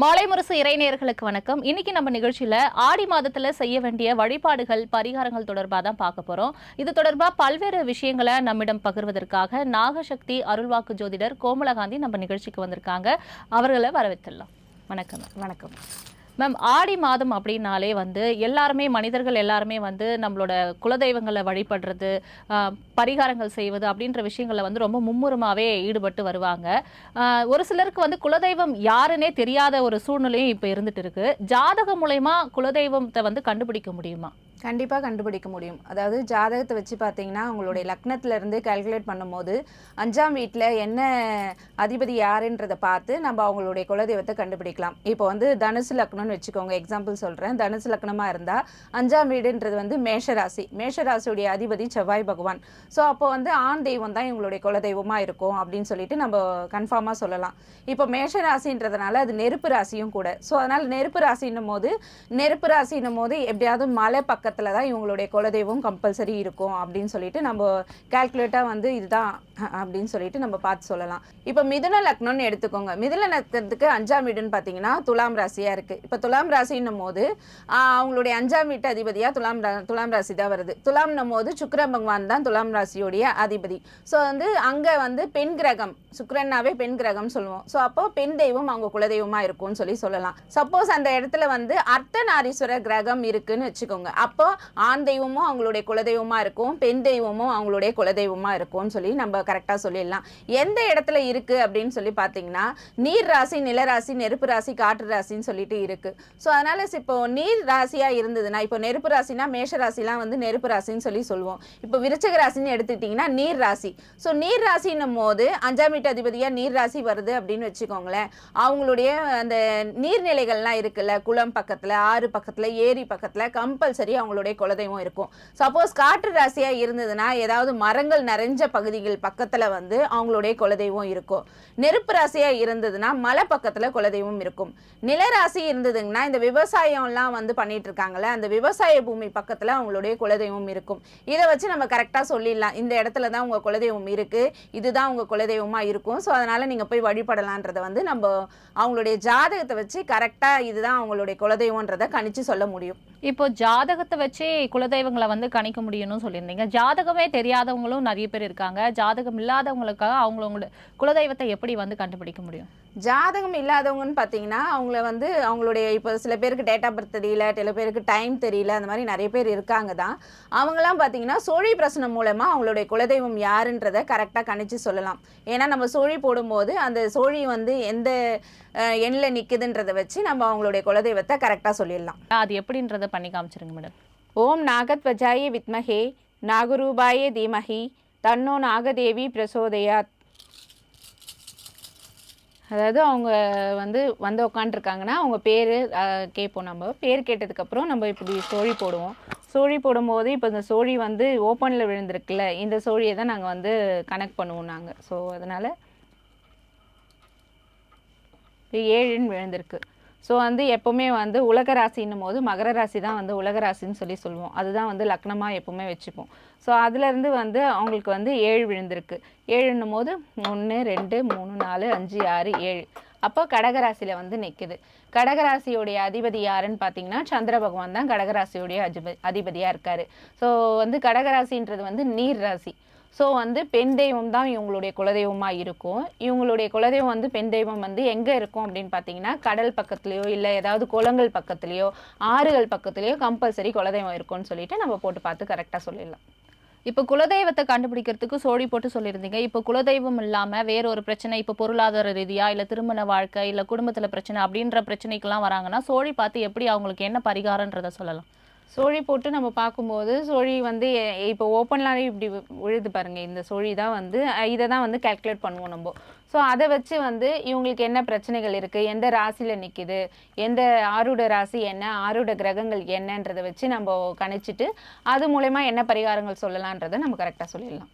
மாலை முரசு இறைநேயர்களுக்கு வணக்கம். இன்னைக்கு நம்ம நிகழ்ச்சியில ஆடி மாதத்துல செய்ய வேண்டிய வழிபாடுகள் பரிகாரங்கள் தொடர்பாக தான் பார்க்க போறோம். இது தொடர்பா பல்வேறு விஷயங்களை நம்மிடம் பகிர்வதற்காக நாகசக்தி அருள்வாக்கு ஜோதிடர் கோமலகாந்தி நம்ம நிகழ்ச்சிக்கு வந்திருக்காங்க. அவர்களை வரவேற்றுலாம். வணக்கம். வணக்கம். மேம் ஆடி மாதம் அப்படின்னாலே வந்து எல்லாருமே மனிதர்கள் எல்லாருமே வந்து நம்மளோட குலதெய்வங்களை வழிபடுறது பரிகாரங்கள் செய்வது அப்படின்ற விஷயங்களில் வந்து ரொம்ப மும்முரமாகவே ஈடுபட்டு வருவாங்க. ஒரு சிலருக்கு வந்து குலதெய்வம் யாருன்னே தெரியாத ஒரு சூழ்நிலையும் இப்போ இருந்துட்டு இருக்கு. ஜாதகம் மூலயமா குலதெய்வத்தை வந்து கண்டுபிடிக்க முடியுமா? கண்டிப்பாக கண்டுபிடிக்க முடியும். அதாவது ஜாதகத்தை வச்சு பார்த்தீங்கன்னா உங்களுடைய லக்னத்திலேருந்து கால்குலேட் பண்ணும்போது அஞ்சாம் வீட்டில் என்ன அதிபதி யாருன்றதை பார்த்து நம்ம அவங்களுடைய குலதெய்வத்தை கண்டுபிடிக்கலாம். இப்போ வந்து தனுசு லக்னம்னு வச்சுக்கோங்க எக்ஸாம்பிள் சொல்கிறேன் தனுசு லக்னமாக இருந்தால் அஞ்சாம் வீடுன்றது வந்து மேஷராசி. மேஷராசியுடைய அதிபதி செவ்வாய் பகவான். ஸோ அப்போ வந்து ஆண் தெய்வம் தான் இவங்களுடைய குலதெய்வமாக இருக்கும் அப்படின்னு சொல்லிட்டு நம்ம கன்ஃபார்மாக சொல்லலாம். இப்போ மேஷராசின்றதுனால அது நெருப்பு ராசியும் கூட. ஸோ அதனால் நெருப்பு ராசின்னும் போது நெருப்பு ராசின்னும் போது எப்படியாவது மலை பக்கம் பக்கத்தில் தான் இவங்களுடைய குலதெய்வம் கம்பல்சரி இருக்கும் அப்படின்னு சொல்லிட்டு நம்ம கால்குலேட்டாக வந்து இதுதான் அப்படின்னு சொல்லிட்டு நம்ம பார்த்து சொல்லலாம். இப்போ மிதுன லக்னம்னு எடுத்துக்கோங்க. மிதுன லக்னத்துக்கு அஞ்சாம் வீடுன்னு பார்த்தீங்கன்னா துலாம் ராசியாக இருக்குது இப்போ துலாம் ராசின்னும் போது அவங்களுடைய அஞ்சாம் வீட்டு அதிபதியாக துலாம் துலாம் ராசி தான் வருது. துலாம்னும் போது சுக்கரன் பகவான் தான் துலாம் ராசியோடைய அதிபதி. ஸோ வந்து அங்கே வந்து பெண் கிரகம் சுக்கரன்னாவே பெண் கிரகம் சொல்லுவோம். ஸோ அப்போ பெண் தெய்வம் அவங்க குலதெய்வமாக இருக்கும்னு சொல்லி சொல்லலாம். சப்போஸ் அந்த இடத்துல வந்து அர்த்தநாரீஸ்வரர் கிரகம் இருக்குன்னு வச்சுக்கோங்க. அப்போ ஆண் தெய்வமும் அவங்களுடைய குலதெய்வமா இருக்கும் பெண் தெய்வமும் அவங்களுடைய குலதெய்வமா இருக்கும்னு சொல்லி நம்ம கரெக்டாக சொல்லிடலாம். எந்த இடத்துல இருக்கு அப்படின்னு சொல்லி பார்த்தீங்கன்னா நீர் ராசி நிலராசி நெருப்பு ராசி காற்று ராசின்னு சொல்லிட்டு இருக்கு. ஸோ அதனால இப்போ நீர் ராசியாக இருந்ததுன்னா இப்போ நெருப்பு ராசினா மேஷ ராசிலாம் வந்து நெருப்பு ராசின்னு சொல்லி சொல்லுவோம். இப்போ விருச்சக ராசின்னு எடுத்துக்கிட்டிங்கன்னா நீர் ராசி. ஸோ நீர் ராசின்னும் போது அஞ்சாம் வீட்டு அதிபதியாக நீர் ராசி வருது அப்படின்னு வச்சுக்கோங்களேன். அவங்களுடைய அந்த நீர்நிலைகள்லாம் இருக்குல்ல குளம் பக்கத்தில் ஆறு பக்கத்தில் ஏரி பக்கத்தில் கம்பல்சரி அவங்க அவங்களுடைய குலதெய்வம் இருக்கும். சப்போஸ் காற்று ராசியாக இருந்ததுன்னா ஏதாவது மரங்கள் நிறைஞ்ச பகுதிகள் பக்கத்தில் வந்து அவங்களுடைய குலதெய்வம் இருக்கும். நெருப்பு ராசியாக இருந்ததுன்னா மலை பக்கத்தில் குலதெய்வம் இருக்கும். நிலராசி இருந்ததுங்கன்னா இந்த விவசாயம்லாம் வந்து பண்ணிட்டு இருக்காங்கல்ல அந்த விவசாய பூமி பக்கத்தில் அவங்களுடைய குலதெய்வம் இருக்கும். இதை வச்சு நம்ம கரெக்டாக சொல்லிடலாம். இந்த இடத்துல தான் உங்கள் குலதெய்வம் இருக்குது இதுதான் உங்கள் குலதெய்வமாக இருக்கும். ஸோ அதனால் நீங்கள் போய் வழிபடலான்றதை வந்து நம்ம அவங்களுடைய ஜாதகத்தை வச்சு கரெக்டாக இதுதான் அவங்களுடைய குலதெய்வன்றதை கணிச்சு சொல்ல முடியும். இப்போ ஜாதகத்தை வச்சே குலதெய்வங்களை வந்து கணிக்க முடியும்னு சொல்லியிருந்தீங்க. ஜாதகமே தெரியாதவங்களும் நிறைய பேர் இருக்காங்க. ஜாதகம் இல்லாதவங்களுக்காக அவங்களோட குலதெய்வத்தை எப்படி வந்து கண்டுபிடிக்க முடியும்? ஜாதகம் இல்லாதவங்கன்னு பார்த்தீங்கன்னா அவங்கள வந்து அவங்களுடைய இப்போ சில பேருக்கு டேட் ஆஃப் பர்த் தெரியல சில பேருக்கு டைம் தெரியல அந்த மாதிரி நிறைய பேர் இருக்காங்க தான். அவங்களாம் பார்த்தீங்கன்னா சோழி பிரசனம் மூலமாக அவங்களுடைய குலதெய்வம் யாருன்றதை கரெக்டாக கணிச்சு சொல்லலாம். ஏன்னா நம்ம சோழி போடும்போது அந்த சோழி வந்து எந்த எண்ணில் நிற்குதுன்றதை வச்சு நம்ம அவங்களுடைய குலதெய்வத்தை கரெக்டாக சொல்லிடலாம். அது எப்படின்றத பண்ணி காமிச்சிருங்க மேடம் ஓம் நாகத்வஜாய வித்மகே நாகரூபாய தீமகி தன்னோ நாகதேவி பிரசோதயாத். அதாவது அவங்க வந்து வந்து உட்காந்துருக்காங்கன்னா அவங்க பேர் கேட்போம் நம்ம. பேர் கேட்டதுக்கப்புறம் நம்ம இப்படி சோழி போடுவோம். சோழி போடும்போது இப்போ இந்த சோழி வந்து ஓப்பனில் விழுந்திருக்குல்ல இந்த சோழியை தான் நாங்கள் வந்து கனெக்ட் பண்ணுவோம் நாங்கள் ஸோ அதனால் ஏழுன்னு விழுந்திருக்கு. ஸோ வந்து எப்போவுமே வந்து உலக ராசின்னும் போது மகர ராசி தான் வந்து உலக ராசின்னு சொல்லி சொல்லுவோம். அதுதான் வந்து லக்னமாக எப்போவுமே வச்சுப்போம். ஸோ அதுலேருந்து வந்து அவங்களுக்கு வந்து ஏழு விழுந்திருக்கு. ஏழுன்னும் போது ஒன்று ரெண்டு மூணு நாலு அஞ்சு ஆறு ஏழு. அப்போ கடகராசியில் வந்து நிற்குது கடகராசியோடைய அதிபதி யாருன்னு பார்த்தீங்கன்னா சந்திர பகவான் தான் கடகராசியோடைய அதிப அதிபதியாக இருக்காரு. ஸோ வந்து கடகராசின்றது வந்து நீர் ராசி. ஸோ வந்து பெண் தெய்வம் தான் இவங்களுடைய குலதெய்வமாக இருக்கும். இவங்களுடைய குலதெய்வம் வந்து பெண் தெய்வம் வந்து எங்கே இருக்கும் அப்படின்னு பார்த்தீங்கன்னா கடல் பக்கத்துலேயோ இல்லை ஏதாவது குளங்கள் பக்கத்துலேயோ ஆறுகள் பக்கத்துலேயோ கம்பல்சரி குலதெய்வம் இருக்கும்னு சொல்லிட்டு நம்ம போட்டு பார்த்து கரெக்டாக சொல்லிடலாம். இப்போ குலதெய்வத்தை கண்டுபிடிக்கிறதுக்கு சோழி போட்டு சொல்லியிருந்தீங்க. இப்போ குலதெய்வம் இல்லாமல் வேற ஒரு பிரச்சனை இப்போ பொருளாதார ரீதியாக இல்லை திருமண வாழ்க்கை இல்லை குடும்பத்தில் பிரச்சனை அப்படின்ற பிரச்சனைக்கெல்லாம் வராங்கன்னா சோழி பார்த்து எப்படி அவங்களுக்கு என்ன பரிகாரன்றதை சொல்லலாம்? சோழி போட்டு நம்ம பார்க்கும்போது சோழி வந்து இப்போ ஓப்பன்லாவே இப்படி விழுது பாருங்கள் இந்த சோழி தான் வந்து இதை தான் வந்து கால்குலேட் பண்ணுவோம் நம்ம. ஸோ அதை வச்சு வந்து இவங்களுக்கு என்ன பிரச்சனைகள் இருக்குது எந்த ராசியில் நிற்கிது எந்த ஆருட ராசி என்ன? ஆருட கிரகங்கள் என்னன்றதை வச்சு நம்ம கணிச்சிட்டு அது மூலயமா என்ன பரிகாரங்கள் சொல்லலான்றதை நம்ம கரெக்டாக சொல்லிடலாம்.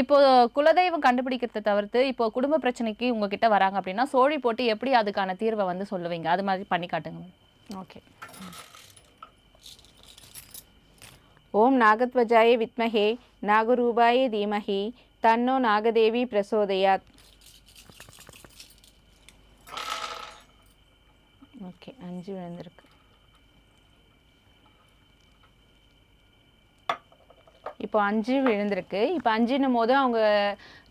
இப்போ குலதெய்வம் கண்டுபிடிக்கிறத தவிர்த்து இப்போ குடும்ப பிரச்சனைக்கு உங்ககிட்ட வராங்க அப்படின்னா சோழி போட்டு எப்படி அதுக்கான தீர்வை வந்து சொல்லுவீங்க? அது மாதிரி பண்ணி காட்டுங்க. ஓகே ஓம் நாகத்வஜாய வித்மஹே நாகரூபாய தீமஹி தன்னோ நாகதேவி பிரசோதயாத். ஓகே அஞ்சு விழுந்திருக்கு. இப்போ அஞ்சு விழுந்திருக்கு. இப்போ அஞ்சுன்னும் போது அவங்க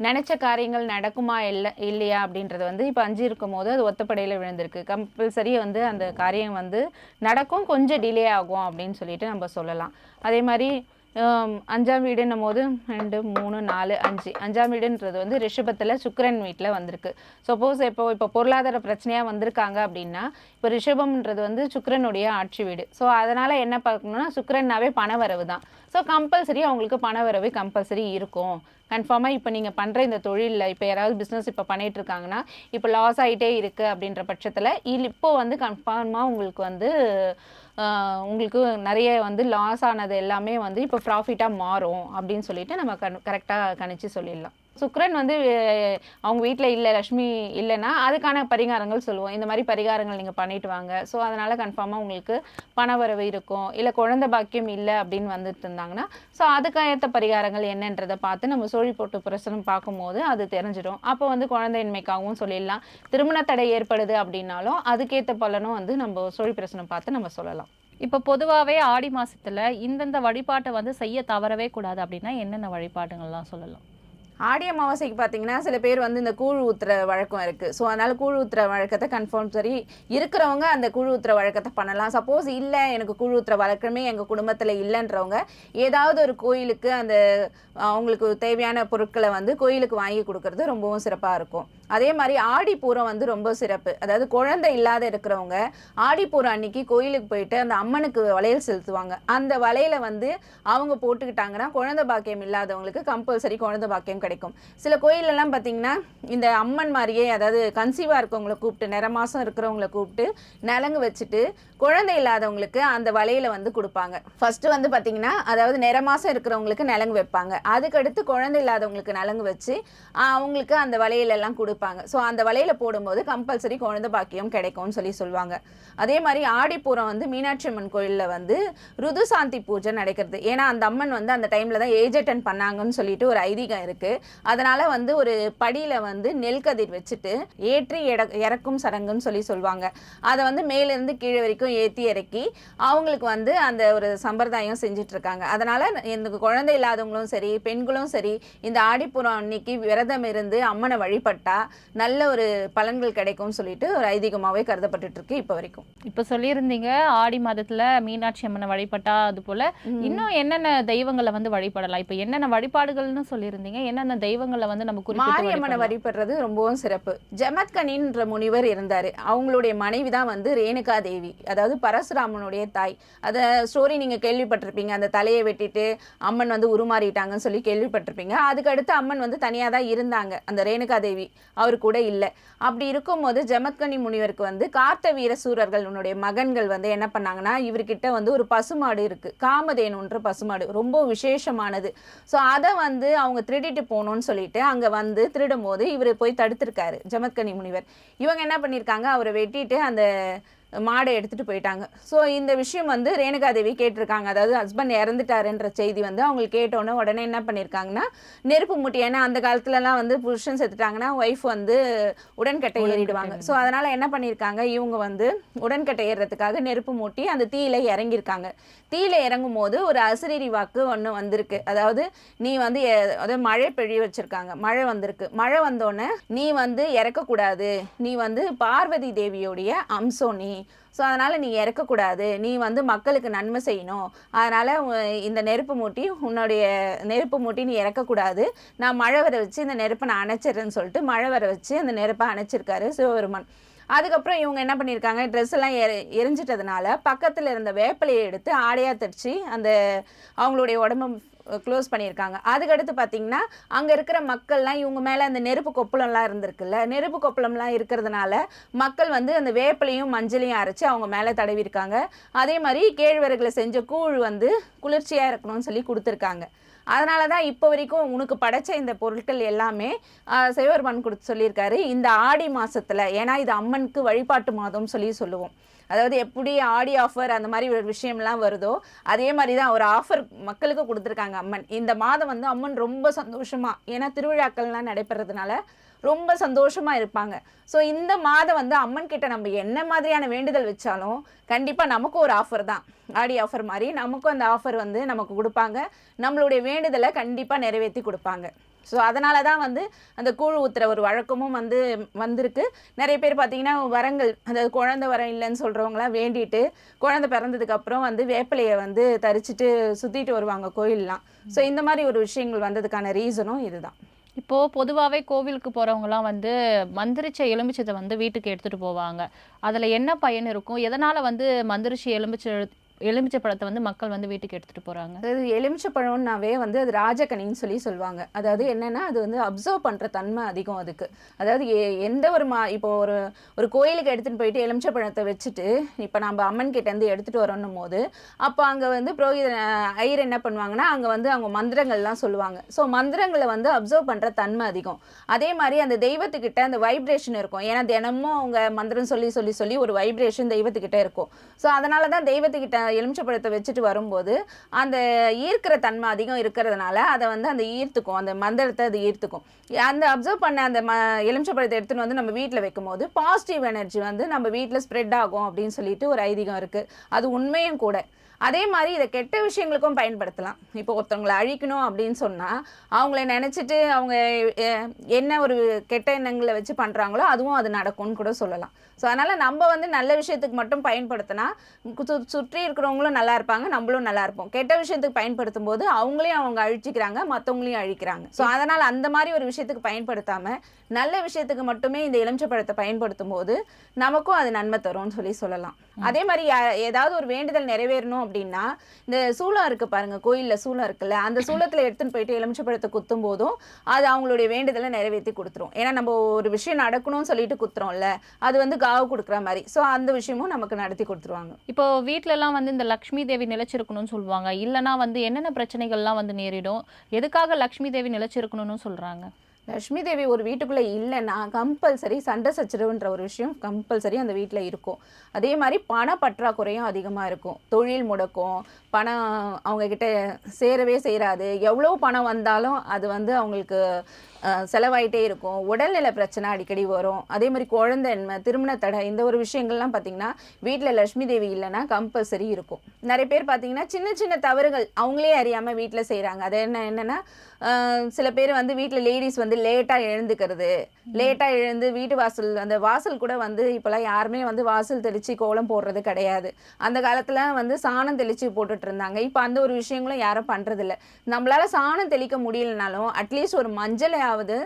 நினச்ச காரியங்கள் நடக்குமா இல்லை இல்லையா அப்படின்றது வந்து இப்போ அஞ்சு இருக்கும் போது அது ஒத்தப்படையில் விழுந்திருக்கு. கம்பல்சரி வந்து அந்த காரியம் வந்து நடக்கும் கொஞ்சம் டிலே ஆகும் அப்படின்னு சொல்லிட்டு நம்ம சொல்லலாம். அதே மாதிரி அஞ்சாம் வீடுன்னும் போது ரெண்டு மூணு நாலு அஞ்சு. அஞ்சாம் வீடுன்றது வந்து ரிஷபத்தில் சுக்கரன் வீட்டில் வந்திருக்கு. சப்போஸ் இப்போ இப்போ பொருளாதார பிரச்சனையாக வந்திருக்காங்க அப்படின்னா இப்போ ரிஷபம்ன்றது வந்து சுக்கரனுடைய ஆட்சி வீடு. ஸோ அதனால் என்ன பார்க்கணும்னா சுக்கரன்னாவே பணவரவு தான். ஸோ கம்பல்சரி அவங்களுக்கு பணவரவு கம்பல்சரி இருக்கும். கன்ஃபார்மாக இப்போ நீங்கள் பண்ணுற இந்த தொழிலில் இப்போ யாராவது பிஸ்னஸ் இப்போ பண்ணிகிட்டு இருக்காங்கன்னா இப்போ லாஸ் ஆகிட்டே இருக்குது அப்படின்ற பட்சத்தில் இல் இப்போ வந்து கன்ஃபார்மாக உங்களுக்கு வந்து உங்களுக்கு நிறைய வந்து லாஸ் ஆனது எல்லாமே வந்து இப்போ ப்ராஃபிட்டாக மாறும் அப்படின்னு சொல்லிட்டு நம்ம கரெக்டாக கணிச்சு சொல்லிடலாம். சுக்ரன் வந்து அவங்க வீட்டில் இல்லை லக்ஷ்மி இல்லைன்னா அதுக்கான பரிகாரங்கள் சொல்லுவோம். இந்த மாதிரி பரிகாரங்கள் நீங்கள் பண்ணிட்டு வாங்க. ஸோ அதனால் கன்ஃபார்மாக உங்களுக்கு பணவரவு இருக்கும். இல்லை குழந்தை பாக்கியம் இல்லை அப்படின்னு வந்துட்டு இருந்தாங்கன்னா ஸோ அதுக்கேற்ற பரிகாரங்கள் என்னன்றதை பார்த்து நம்ம சோழி போட்டு பிரசனம் பார்க்கும்போது அது தெரிஞ்சிடும். அப்போ வந்து குழந்தையின்மைக்காகவும் சொல்லிடலாம். திருமண தடை ஏற்படுது அப்படின்னாலும் அதுக்கேற்ற பலனும் வந்து நம்ம சோழி பிரசனம் பார்த்து நம்ம சொல்லலாம். இப்போ பொதுவாகவே ஆடி மாதத்தில் இந்தந்த வழிபாட்டை வந்து செய்ய தவறவே கூடாது அப்படின்னா என்னென்ன வழிபாட்டுங்கள்லாம் சொல்லலாம்? ஆடி அமாவாசைக்கு பார்த்தீங்கன்னா சில பேர் வந்து இந்த கூழ் ஊத்துற வழக்கம் இருக்குது ஸோ அதனால் கூழ் ஊத்துற வழக்கத்தை கன்ஃபார்ம் சரி இருக்கிறவங்க அந்த கூழ் ஊத்துற வழக்கத்தை பண்ணலாம். சப்போஸ் இல்லை எனக்கு கூழ் ஊத்துற வழக்கமே எங்கள் குடும்பத்தில் இல்லைன்றவங்க ஏதாவது ஒரு கோயிலுக்கு அந்த அவங்களுக்கு தேவையான பொருட்களை வந்து கோயிலுக்கு வாங்கி கொடுக்கறது ரொம்பவும் சிறப்பாக இருக்கும். அதே மாதிரி ஆடிப்பூரம் வந்து ரொம்ப சிறப்பு. அதாவது குழந்தை இல்லாத இருக்கிறவங்க ஆடிப்பூரம் அன்னைக்கு கோயிலுக்கு போயிட்டு அந்த அம்மனுக்கு வளையல் செலுத்துவாங்க. அந்த வலையில வந்து அவங்க போட்டுக்கிட்டாங்கன்னா குழந்தை பாக்கியம் இல்லாதவங்களுக்கு கம்பல்சரி குழந்தை பாக்கியம் கிடைக்கும் கிடைக்கும். சில கோயிலெல்லாம் பார்த்தீங்கன்னா இந்த அம்மன் மாதிரியே அதாவது கன்சீவாக இருக்கவங்கள கூப்பிட்டு நிற மாதம் இருக்கிறவங்கள கூப்பிட்டு நலங்கு வச்சுட்டு குழந்தை இல்லாதவங்களுக்கு அந்த வலையில் வந்து கொடுப்பாங்க. ஃபஸ்ட்டு வந்து பார்த்தீங்கன்னா அதாவது நிற மாதம் இருக்கிறவங்களுக்கு நலங்கு வைப்பாங்க. அதுக்கடுத்து குழந்தை இல்லாதவங்களுக்கு நலங்கு வச்சு அவங்களுக்கு அந்த வலையிலெல்லாம் கொடுப்பாங்க. ஸோ அந்த வலையில் போடும்போது கம்பல்சரி குழந்தை பாக்கியம் கிடைக்கும்னு சொல்லி சொல்லுவாங்க. அதே மாதிரி ஆடிப்பூரம் வந்து மீனாட்சி அம்மன் கோயிலில் வந்து ருது சாந்தி பூஜை நடக்கிறது. ஏன்னா அந்த அம்மன் வந்து அந்த டைமில் தான் ஏஜ் அட்டன் பண்ணாங்கன்னு சொல்லிட்டு ஒரு ஐதீகம் இருக்குது அதனால வந்து ஒரு படியில் வந்து நெல் கதிர் வச்சுட்டு ஏற்றி எட இறக்கும் சடங்குன்னு சொல்லி சொல்லுவாங்க அதை வந்து மேலேருந்து கீழே வரைக்கும் ஏற்றி இறக்கி அவங்களுக்கு வந்து அந்த ஒரு சம்பிரதாயம் செஞ்சுட்டு இருக்காங்க அதனால இந்த குழந்தை இல்லாதவங்களும் சரி பெண்களும் சரி இந்த ஆடிப்புறம் அன்னைக்கு விரதம் இருந்து அம்மனை வழிபட்டா நல்ல ஒரு பலன்கள் கிடைக்கும்னு சொல்லிட்டு ஒரு ஐதீகமாகவே கருதப்பட்டுட்டு இருக்கு இப்போ வரைக்கும். இப்போ சொல்லியிருந்தீங்க ஆடி மாதத்துல மீனாட்சி அம்மனை வழிபட்டா அது போல இன்னும் என்னென்ன தெய்வங்களை வந்து வழிபடலாம்? இப்போ என்னென்ன வழிபாடுகள்னு சொல்லியிருந்தீங்க என்னென்ன தெய்வங்களை வந்து நம்ம மாரியம்மனை? வழிபடுறது ரொம்பவும் சிறப்பு. ஜமத்கனின்ற முனிவர் இருந்தாரு. அவங்களுடைய மனைவி தான் வந்து ரேணுகா தேவி அதாவது பரசுராமனுடைய தாய். அதை ஸ்டோரி நீங்க கேள்விப்பட்டிருப்பீங்க. அந்த தலையை வெட்டிட்டு அம்மன் வந்து உருமாறிட்டாங்கன்னு சொல்லி கேள்விப்பட்டிருப்பீங்க. அதுக்கு அடுத்து அம்மன் வந்து தனியா தான் இருந்தாங்க. அந்த ரேணுகா தேவி அவர் கூட இல்லை. அப்படி இருக்கும்போது ஜமத்கனி முனிவருக்கு வந்து கார்த்த வீர சூரர்கள் உன்னுடைய மகன்கள் வந்து என்ன பண்ணாங்கன்னா இவர்கிட்ட வந்து ஒரு பசுமாடு இருக்கு. காமதேனுன்ற பசுமாடு. ரொம்ப விசேஷமானது. ஸோ அதை வந்து அவங்க திருடிட்டு போகணும்னு சொல்லிட்டு அங்கே வந்து திருடும் போது இவர் போய் தடுத்திருக்காரு. ஜமத்கனி முனிவர். இவங்க என்ன பண்ணியிருக்காங்க அவரை வெட்டிட்டு அந்த மாடை எடுத்துட்டு போயிட்டாங்க. ஸோ இந்த விஷயம் வந்து ரேணுகாதேவி கேட்டிருக்காங்க. அதாவது ஹஸ்பண்ட் இறந்துட்டாருன்ற செய்தி வந்து அவங்களுக்கு கேட்டோன்னே உடனே என்ன பண்ணியிருக்காங்கன்னா நெருப்பு மூட்டி ஏன்னா அந்த காலத்துலலாம் வந்து புருஷன் செத்துட்டாங்கன்னா ஒய்ஃப் வந்து உடன்கட்டை ஏறிடுவாங்க. ஸோ அதனால என்ன பண்ணியிருக்காங்க இவங்க வந்து உடன்கட்டை ஏறுறதுக்காக நெருப்பு மூட்டி அந்த தீயில இறங்கியிருக்காங்க. தீயில இறங்கும் போது ஒரு அசிரீரி வாக்கு ஒன்று வந்திருக்கு. அதாவது நீ வந்து அதாவது மழை பெய்ய வச்சிருக்காங்க. மழை வந்திருக்கு. மழை வந்தோடனே நீ வந்து இறக்கக்கூடாது. நீ வந்து பார்வதி தேவியோடைய அம்சம் நீ. ஸோ அதனால் நீ இறக்கக்கூடாது. நீ வந்து மக்களுக்கு நன்மை செய்யணும். அதனால் இந்த நெருப்பு மூட்டி உன்னுடைய நெருப்பு மூட்டி நீ இறக்கக்கூடாது. நான் மழை வர வச்சு இந்த நெருப்பை நான் அணைச்சிடுறேன்னு சொல்லிட்டு மழை வர வச்சு அந்த நெருப்பை அணைச்சிருக்காரு சிவபெருமான். அதுக்கப்புறம் இவங்க என்ன பண்ணியிருக்காங்க? ட்ரெஸ் எல்லாம் எரி எரிஞ்சிட்டதுனால பக்கத்தில் இருந்த வேப்பிலையை எடுத்து ஆடையாக தச்சு அந்த அவங்களுடைய உடம்பு க்ளோஸ் பண்ணியிருக்காங்க. அதுக்கடுத்து பார்த்தீங்கன்னா அங்கே இருக்கிற மக்கள்லாம் இவங்க மேலே அந்த நெருப்பு கொப்பளம்லாம் இருந்திருக்குல்ல. நெருப்பு கொப்பளம்லாம் இருக்கிறதுனால மக்கள் வந்து அந்த வேப்பிலையும் மஞ்சளையும் அரைச்சி அவங்க மேலே தடவிருக்காங்க அதே மாதிரி கேழ்வரகுல செஞ்ச கூழ் வந்து குளிர்ச்சியாக இருக்கணும்னு சொல்லி கொடுத்துருக்காங்க. அதனால தான் இப்போ வரைக்கும் உனக்கு படைச்ச இந்த பொருட்கள் எல்லாமே சிவபெருமான் கொடுத்து சொல்லியிருக்காரு. இந்த ஆடி மாதத்தில் ஏன்னா இது அம்மனுக்கு வழிபாட்டு மாதம் சொல்லி சொல்லுவோம். அதாவது எப்படி ஆடி ஆஃபர் அந்த மாதிரி ஒரு விஷயம்லாம் வருதோ அதே மாதிரி தான் ஒரு ஆஃபர் மக்களுக்கு கொடுத்துருக்காங்க அம்மன். இந்த மாதம் வந்து அம்மன் ரொம்ப சந்தோஷமாக ஏன்னா திருவிழாக்கள்லாம் நடைபெறதுனால ரொம்ப சந்தோஷமாக இருப்பாங்க. ஸோ இந்த மாதம் வந்து அம்மன் கிட்ட நம்ம என்ன மாதிரியான வேண்டுதல் வச்சாலும் கண்டிப்பாக நமக்கும் ஒரு ஆஃபர் தான். ஆடி ஆஃபர் மாதிரி நமக்கும் அந்த ஆஃபர் வந்து நமக்கு கொடுப்பாங்க. நம்மளுடைய வேண்டுதலை கண்டிப்பாக நிறைவேற்றி கொடுப்பாங்க. ஸோ அதனால தான் வந்து அந்த கூழ் ஊத்துற ஒரு வழக்கமும் வந்து வந்திருக்கு. நிறைய பேர் பார்த்தீங்கன்னா வரங்கள் அதாவது குழந்தை வரம் இல்லைன்னு சொல்கிறவங்களாம் வேண்டிட்டு குழந்தை பிறந்ததுக்கப்புறம் வந்து வேப்பிலையை வந்து தரிச்சிட்டு சுற்றிட்டு வருவாங்க கோயிலெலாம். ஸோ இந்த மாதிரி ஒரு விஷயங்கள் வந்ததுக்கான ரீசனும் இதுதான். இப்போது பொதுவாகவே கோவிலுக்கு போகிறவங்களாம் வந்து மந்திரிச்ச எலுமிச்சத்தை வந்து வீட்டுக்கு எடுத்துகிட்டு போவாங்க. அதில் என்ன பயன் இருக்கும்? எதனால் வந்து மந்திரிச்சு எலுமிச்சை எலுமிச்சை பழத்தை வந்து மக்கள் வந்து வீட்டுக்கு எடுத்துகிட்டு போகிறாங்க அதாவது எலுமிச்சை பழம்னாவே வந்து அது ராஜகனின்னு சொல்லி சொல்லுவாங்க. அதாவது என்னென்னா அது வந்து அப்சர்வ் பண்ணுற தன்மை அதிகம் அதுக்கு. அதாவது எ- எந்த ஒரு மா இப்போ ஒரு ஒரு கோயிலுக்கு எடுத்துகிட்டு போயிட்டு எலுமிச்சை பழத்தை வச்சுட்டு இப்போ நம்ம அம்மன் கிட்டேருந்து எடுத்துகிட்டு வரோன்னும் போது அப்போ அங்கே வந்து புரோகித ஐயர் என்ன பண்ணுவாங்கன்னா அங்கே வந்து அவங்க மந்திரங்கள்லாம் சொல்லுவாங்க. ஸோ மந்திரங்களை வந்து அப்சர்வ் பண்ணுற தன்மை அதிகம். அதே மாதிரி அந்த தெய்வத்துக்கிட்ட அந்த வைப்ரேஷன் இருக்கும். ஏன்னா தினமும் அவங்க மந்திரம் சொல்லி சொல்லி சொல்லி ஒரு வைப்ரேஷன் தெய்வத்துக்கிட்ட இருக்கும். ஸோ அதனால தான் தெய்வத்துக்கிட்ட எலுமிச்சப்பழத்தை வச்சுட்டு வரும்போது அந்த ஈர்க்கிற தன்மை அதிகம் இருக்கிறதுனால அதை வந்து அந்த ஈர்த்துக்கும் அந்த மந்திரத்தை அது ஈர்த்துக்கும். அந்த அப்சர்வ் பண்ண அந்த ம எலுமிச்சப்பழத்தை எடுத்துன்னு வந்து நம்ம வீட்டில் வைக்கும்போது பாசிட்டிவ் எனர்ஜி வந்து நம்ம வீட்டில் ஸ்ப்ரெட் ஆகும் அப்படின்னு சொல்லிட்டு ஒரு ஐதீகம் இருக்குது அது உண்மையும் கூட. அதே மாதிரி இதை கெட்ட விஷயங்களுக்கும் பயன்படுத்தலாம். இப்போ ஒருத்தவங்களை அழிக்கணும் அப்படின்னு சொன்னால் அவங்கள நினச்சிட்டு அவங்க என்ன ஒரு கெட்ட எண்ணங்களை வச்சு பண்ணுறாங்களோ அதுவும் அது நடக்கும்னு கூட சொல்லலாம். ஸோ அதனால் நம்ம வந்து நல்ல விஷயத்துக்கு மட்டும் பயன்படுத்தினா சு- சுற்றி இருக்கிறவங்களும் நல்லா இருப்பாங்க நம்மளும் நல்லா இருப்போம். கெட்ட விஷயத்துக்கு பயன்படுத்தும் போது அவங்களையும் அவங்க அழிச்சிக்கிறாங்க மற்றவங்களையும் அழிக்கிறாங்க. ஸோ அதனால் அந்த மாதிரி ஒரு விஷயத்துக்கு பயன்படுத்தாமல் நல்ல விஷயத்துக்கு மட்டுமே இந்த எலுமிச்சை பழத்தை பயன்படுத்தும் போது நமக்கும் அது நன்மை தரும்னு சொல்லி சொல்லலாம். அதே மாதிரி ஏதாவது ஒரு வேண்டுதல் நிறைவேறணும் அப்படின்னா இந்த சூளம் இருக்கு பாருங்க கோயில்ல சூளம் இருக்குல்ல அந்த சூளத்துல எடுத்துன்னு போயிட்டு எலுமிச்சை குத்தும் போதும் அது அவங்களுடைய வேண்டுதலை நிறைவேற்றி கொடுத்துரும். ஏன்னா நம்ம ஒரு விஷயம் நடக்கணும்னு சொல்லிட்டு குத்துறோம்ல அது வந்து காவு கொடுக்குற மாதிரி. ஸோ அந்த விஷயமும் நமக்கு நடத்தி கொடுத்துருவாங்க. இப்போ வீட்டிலலாம் எல்லாம் வந்து இந்த லக்ஷ்மி தேவி நிலைச்சிருக்கணும்னு சொல்லுவாங்க. இல்லைன்னா வந்து என்னென்ன பிரச்சனைகள்லாம் வந்து நேரிடும்? எதுக்காக லக்ஷ்மி தேவி நிலைச்சிருக்கணும்னு சொல்றாங்க? லட்சுமி தேவி ஒரு வீட்டுக்குள்ளே இல்லைன்னா கம்பல்சரி சண்டை சச்சரவுன்ற ஒரு விஷயம் கம்பல்சரி அந்த வீட்டில் இருக்கும். அதே மாதிரி பண பற்றாக்குறையும் அதிகமாக இருக்கும். தொழில் முடக்கம் பணம் அவங்கக்கிட்ட சேரவே சேராது. எவ்வளோ பணம் வந்தாலும் அது வந்து அவங்களுக்கு செலவாயிட்டே இருக்கும். உடல்நல பிரச்சனை அடிக்கடி வரும். அதே மாதிரி குழந்தைன்மை திருமண தடை இந்த ஒரு விஷயங்கள்லாம் பார்த்தீங்கன்னா வீட்டில் லட்சுமி தேவி இல்லைன்னா கம்பல்சரி இருக்கும். நிறைய பேர் பார்த்தீங்கன்னா சின்ன சின்ன தவறுகள் அவங்களே அறியாமல் வீட்டில் செய்கிறாங்க அது என்ன என்னென்னா சில பேர் வந்து வீட்டில் லேடிஸ் வந்து லேட்டாக எழுந்துக்கிறது. லேட்டாக எழுந்து வீட்டு வாசல் அந்த வாசல் கூட வந்து இப்போலாம் யாருமே வந்து வாசல் தெளித்து கோலம் போடுறது கிடையாது. அந்த காலத்தில் வந்து சாணம் தெளித்து போட்டுட்டு இருந்தாங்க. இப்போ அந்த ஒரு விஷயங்களும் யாரும் பண்ணுறதில்ல நம்மளால் சாணம் தெளிக்க முடியலனாலும் அட்லீஸ்ட் ஒரு மஞ்சளை மஞ்சளையாவது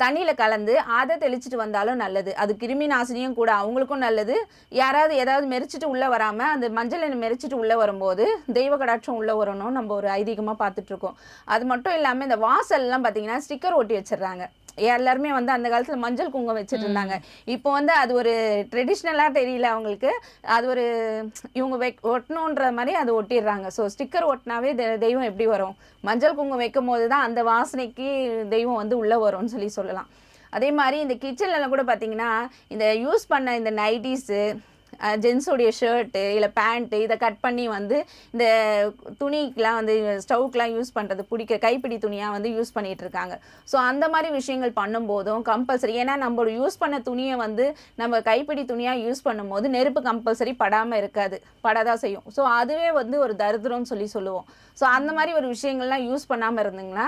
தண்ணியில் கலந்து அதை தெளிச்சிட்டு வந்தாலும் நல்லது. அது கிருமி நாசினியும் கூட அவங்களுக்கும் நல்லது. யாராவது ஏதாவது மெரிச்சிட்டு உள்ளே வராமல் அந்த மஞ்சள் மெரிச்சிட்டு உள்ளே வரும்போது தெய்வ கடாட்சம் உள்ளே வரணும் நம்ம ஒரு ஐதீகமாக பார்த்துட்ருக்கோம் அது மட்டும் இல்லாமல் இந்த வாசல்லாம் பார்த்திங்கன்னா ஸ்டிக்கர் ஒட்டி வச்சிடுறாங்க. எல்லாருமே வந்து அந்த காலத்தில் மஞ்சள் குங்குமம் வச்சுட்டு இருந்தாங்க. இப்போ வந்து அது ஒரு ட்ரெடிஷ்னலாக தெரியல அவங்களுக்கு. அது ஒரு இவங்க வெக் ஒட்டணுன்ற மாதிரி அது ஒட்டிடுறாங்க. ஸோ ஸ்டிக்கர் ஒட்டினாவே தெய்வம் எப்படி வரும்? மஞ்சள் குங்குமம் வைக்கும் போது தான் அந்த வாசனைக்கு தெய்வம் வந்து உள்ளே வரும்னு சொல்லி சொல்லலாம். அதே மாதிரி இந்த கிச்சன்லலாம் கூட பார்த்தீங்கன்னா இந்த யூஸ் பண்ண இந்த நைட்டிஸு ஜென்ஸோடைய ஷர்ட்டு இல்லை பேண்ட்டு இதை கட் பண்ணி வந்து இந்த துணிக்கெலாம் வந்து ஸ்டவ்க்கெலாம் யூஸ் பண்ணுறது பிடிக்க கைப்பிடி துணியாக வந்து யூஸ் பண்ணிகிட்டு இருக்காங்க ஸோ அந்த மாதிரி விஷயங்கள் பண்ணும்போதும் கம்பல்சரி ஏன்னா நம்ம யூஸ் பண்ண துணியை வந்து நம்ம கைப்பிடி துணியாக யூஸ் பண்ணும்போது நெருப்பு கம்பல்சரி படாமல் இருக்காது. படாதான் செய்யும். ஸோ அதுவே வந்து ஒரு தரித்திரம்னு சொல்லி சொல்லுவோம். ஸோ அந்த மாதிரி ஒரு விஷயங்கள்லாம் யூஸ் பண்ணாமல் இருந்தீங்கன்னா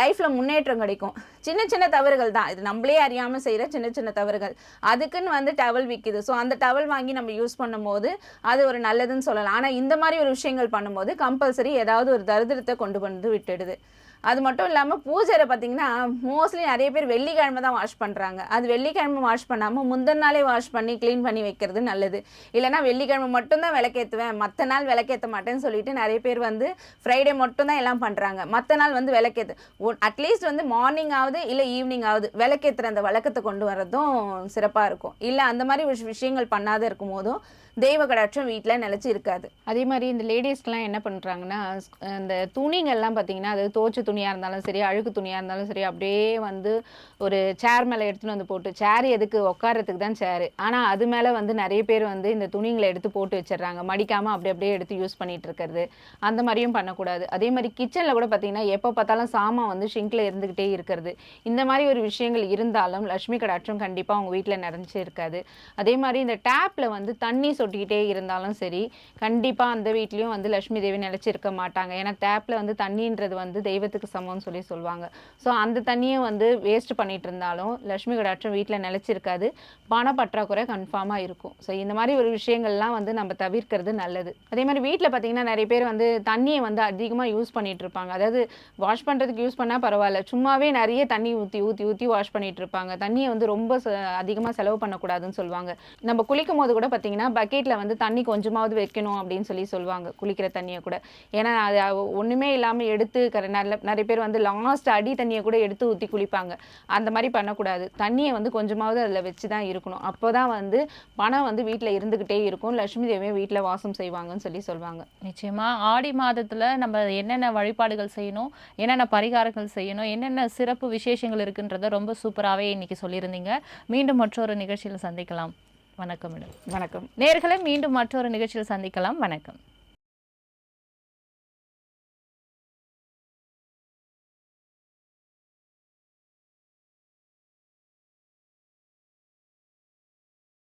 லைஃப்பில் முன்னேற்றம் கிடைக்கும். சின்ன சின்ன தவறுகள் தான். இது நம்மளே அறியாமல் செய்கிற சின்ன சின்ன தவறுகள். அதுக்குன்னு வந்து டவல் விற்கிது ஸோ அந்த டவல் வாங்கி நம்ம யூஸ் பண்ணும்போது அது ஒரு நல்லதுன்னு சொல்லலாம். ஆனால் இந்த மாதிரி ஒரு விஷயங்கள் பண்ணும்போது கம்பல்சரி ஏதாவது ஒரு தரித்திரத்தை கொண்டு வந்து விட்டுடுது. அது மட்டும் இல்லாமல் பூஜையில் பார்த்தீங்கன்னா மோஸ்ட்லி நிறைய பேர் வெள்ளிக்கிழமை தான் வாஷ் பண்ணுறாங்க அது வெள்ளிக்கிழமை வாஷ் பண்ணாமல் முந்தின நாளே வாஷ் பண்ணி க்ளீன் பண்ணி வைக்கிறது நல்லது. இல்லைன்னா வெள்ளிக்கிழமை மட்டும்தான் விளக்கேற்றுவேன் மற்ற நாள் விளக்கேற்ற மாட்டேன்னு சொல்லிட்டு நிறைய பேர் வந்து ஃப்ரைடே மட்டும்தான் எல்லாம் பண்ணுறாங்க மற்ற நாள் வந்து விளக்கேற்று அட்லீஸ்ட் வந்து மார்னிங் ஆகுது இல்லை ஈவினிங் ஆகுது விளக்கேற்றுற அந்த வழக்கத்தை கொண்டு வர்றதும் சிறப்பாக இருக்கும். இல்லை அந்த மாதிரி விஷயங்கள் பண்ணாத இருக்கும் போதும் தெய்வகடாட்சம் வீட்டில் நிலச்சி இருக்காது. அதே மாதிரி இந்த லேடிஸ்க்கெலாம் என்ன பண்ணுறாங்கன்னா இந்த துணிங்கள்லாம் பார்த்தீங்கன்னா அது தோச்ச துணியாக இருந்தாலும் சரி அழுக்கு துணியாக இருந்தாலும் சரி அப்படியே வந்து ஒரு சேர் மேலே எடுத்துன்னு வந்து போட்டு சேர் எதுக்கு? உட்காரத்துக்கு தான் சேரு ஆனால் அது மேலே வந்து நிறைய பேர் வந்து இந்த துணிங்களை எடுத்து போட்டு வச்சிடுறாங்க. மடிக்காமல் அப்படி அப்படியே எடுத்து யூஸ் பண்ணிட்டு இருக்கிறது. அந்த மாதிரியும் பண்ணக்கூடாது. அதே மாதிரி கிச்சனில் கூட பார்த்தீங்கன்னா எப்போ பார்த்தாலும் சாமான் வந்து ஷிங்கில் இருந்துக்கிட்டே இருக்கிறது. இந்த மாதிரி ஒரு விஷயங்கள் இருந்தாலும் லட்சுமி கடாட்சம் கண்டிப்பாக அவங்க வீட்டில் நிறைஞ்சு இருக்காது. அதே மாதிரி இந்த டேப்பில் வந்து தண்ணி சொட்டிக்கிட்டே இருந்தாலும் சரி கண்டிப்பாக அந்த வீட்லேயும் வந்து லட்சுமி தேவி நிலச்சிருக்க மாட்டாங்க. ஏன்னா டேப்பில் வந்து தண்ணின்றது வந்து தெய்வத்துக்கு சமம்னு சொல்லி சொல்லுவாங்க. ஸோ அந்த தண்ணியை வந்து வேஸ்ட் பண்ணிட்டு இருந்தாலும் லட்சுமி கடாட்சம் வீட்டில் நிலச்சிருக்காது. பண பற்றாக்குறை கன்ஃபார்மாக இருக்கும். ஸோ இந்த மாதிரி ஒரு விஷயங்கள்லாம் வந்து நம்ம தவிர்க்கிறது நல்லது. அதே மாதிரி வீட்டில் பார்த்தீங்கன்னா நிறைய பேர் வந்து தண்ணியை வந்து அதிகமாக யூஸ் பண்ணிட்டு இருப்பாங்க. அதாவது வாஷ் பண்ணுறதுக்கு யூஸ் பண்ணால் பரவாயில்ல. சும்மாவே நிறைய தண்ணி ஊற்றி ஊற்றி ஊற்றி வாஷ் பண்ணிட்டு இருப்பாங்க. தண்ணியை வந்து ரொம்ப அதிகமாக செலவு பண்ணக்கூடாதுன்னு சொல்லுவாங்க. நம்ம குளிக்கும் போது கூட பார்த்தீங்கன்னா பக்கெட்டில் வந்து தண்ணி கொஞ்சமாவது வைக்கணும் அப்படின்னு சொல்லி சொல்லுவாங்க குளிக்கிற தண்ணியை கூட. ஏன்னா அது ஒன்றுமே இல்லாமல் எடுத்து நல்ல நிறைய பேர் வந்து லாஸ்ட் அடி தண்ணியை கூட எடுத்து ஊற்றி குளிப்பாங்க. அந்த மாதிரி பண்ணக்கூடாது. தண்ணியை வந்து கொஞ்சமாவது அதில் வச்சு தான் இருக்கணும். அப்போ தான் வந்து பணம் வந்து வீட்டில் இருந்துக்கிட்டே இருக்கும். லட்சுமி தேவியும் வீட்டில் வாசம் செய்வாங்கன்னு சொல்லி சொல்லுவாங்க. நிச்சயமாக ஆடி மாதத்தில் நம்ம என்னென்ன வழிபாடுகள் செய்யணும் என்னென்ன பரிகாரங்கள் செய்யணும் என்னென்ன சிறப்பு விசேஷங்கள் இருக்குன்றத ரொம்ப சூப்பராகவே இன்னைக்கு சொல்லியிருந்தீங்க. மீண்டும் மற்றொரு நிகழ்ச்சியில் சந்திக்கலாம். வணக்கம் மேடம். வணக்கம். நேர்களை மீண்டும் மற்றொரு நிகழ்ச்சியில் சந்திக்கலாம். வணக்கம்.